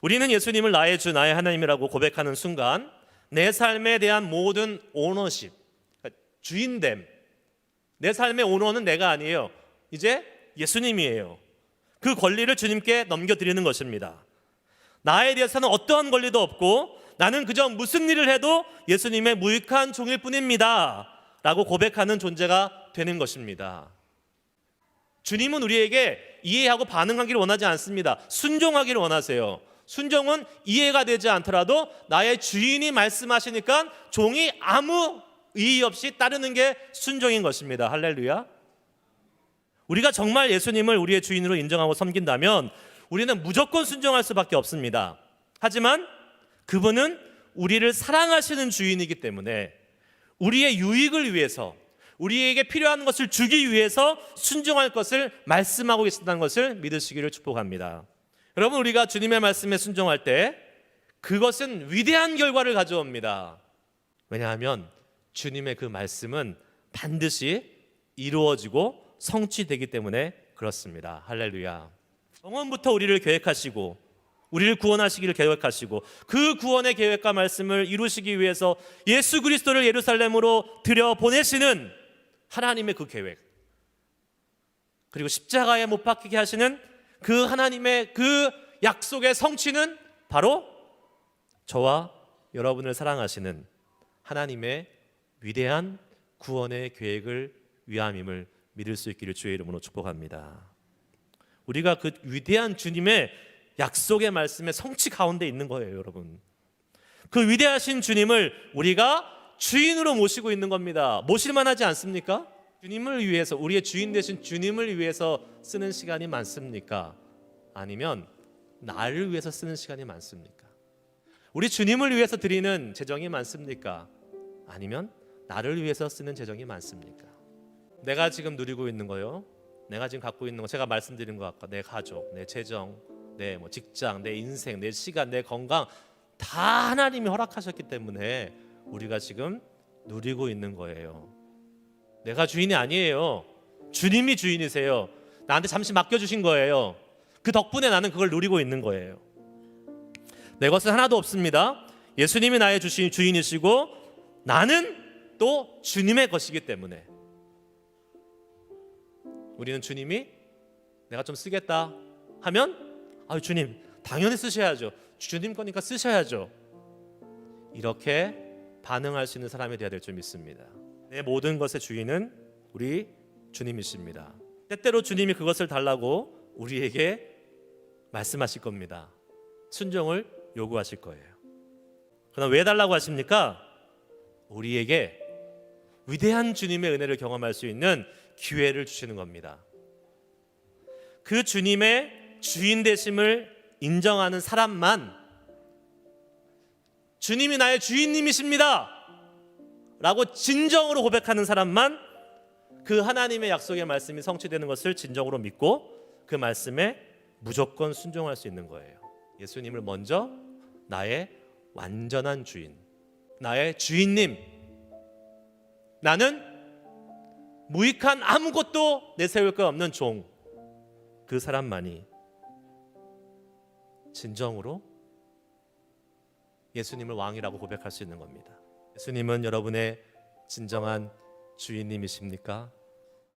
우리는 예수님을 나의 주, 나의 하나님이라고 고백하는 순간 내 삶에 대한 모든 오너십, 주인됨, 내 삶의 오너는 내가 아니에요. 이제 예수님이에요. 그 권리를 주님께 넘겨드리는 것입니다. 나에 대해서는 어떠한 권리도 없고 나는 그저 무슨 일을 해도 예수님의 무익한 종일 뿐입니다. 라고 고백하는 존재가 되는 것입니다. 주님은 우리에게 이해하고 반응하기를 원하지 않습니다. 순종하기를 원하세요. 순종은 이해가 되지 않더라도 나의 주인이 말씀하시니까 종이 아무 이의 없이 따르는 게 순종인 것입니다. 할렐루야. 우리가 정말 예수님을 우리의 주인으로 인정하고 섬긴다면 우리는 무조건 순종할 수밖에 없습니다. 하지만 그분은 우리를 사랑하시는 주인이기 때문에 우리의 유익을 위해서 우리에게 필요한 것을 주기 위해서 순종할 것을 말씀하고 계신다는 것을 믿으시기를 축복합니다. 여러분 우리가 주님의 말씀에 순종할 때 그것은 위대한 결과를 가져옵니다. 왜냐하면 주님의 그 말씀은 반드시 이루어지고 성취되기 때문에 그렇습니다. 할렐루야. 영원부터 우리를 계획하시고 우리를 구원하시기를 계획하시고 그 구원의 계획과 말씀을 이루시기 위해서 예수 그리스도를 예루살렘으로 들여 보내시는 하나님의 그 계획 그리고 십자가에 못 박히게 하시는 그 하나님의 그 약속의 성취는 바로 저와 여러분을 사랑하시는 하나님의 위대한 구원의 계획을 위함임을 믿을 수 있기를 주의 이름으로 축복합니다. 우리가 그 위대한 주님의 약속의 말씀의 성취 가운데 있는 거예요, 여러분. 그 위대하신 주님을 우리가 주인으로 모시고 있는 겁니다. 모실 만 하지 않습니까? 주님을 위해서 우리의 주인 되신 주님을 위해서 쓰는 시간이 많습니까? 아니면 나를 위해서 쓰는 시간이 많습니까? 우리 주님을 위해서 드리는 재정이 많습니까? 아니면 나를 위해서 쓰는 재정이 많습니까? 내가 지금 누리고 있는 거요. 내가 지금 갖고 있는 거 제가 말씀드린 것 아까 내 가족, 내 재정, 내 뭐 직장, 내 인생, 내 시간, 내 건강 다 하나님이 허락하셨기 때문에 우리가 지금 누리고 있는 거예요. 내가 주인이 아니에요. 주님이 주인이세요. 나한테 잠시 맡겨 주신 거예요. 그 덕분에 나는 그걸 누리고 있는 거예요. 내 것은 하나도 없습니다. 예수님이 나의 주신 주인이시고 나는 또 주님의 것이기 때문에 우리는 주님이 내가 좀 쓰겠다 하면 아 주님 당연히 쓰셔야죠. 주님 거니까 쓰셔야죠. 이렇게 반응할 수 있는 사람이 되어야 될 줄 믿습니다. 내 모든 것의 주인은 우리 주님이십니다. 때때로 주님이 그것을 달라고 우리에게 말씀하실 겁니다. 순종을 요구하실 거예요. 그럼 왜 달라고 하십니까? 우리에게 위대한 주님의 은혜를 경험할 수 있는 기회를 주시는 겁니다. 그 주님의 주인 되심을 인정하는 사람만 주님이 나의 주인님이십니다. 라고 진정으로 고백하는 사람만 그 하나님의 약속의 말씀이 성취되는 것을 진정으로 믿고 그 말씀에 무조건 순종할 수 있는 거예요. 예수님을 먼저 나의 완전한 주인, 나의 주인님, 나는 무익한 아무것도 내세울 것 없는 종, 그 사람만이 진정으로 예수님을 왕이라고 고백할 수 있는 겁니다. 예수님은 여러분의 진정한 주인님이십니까?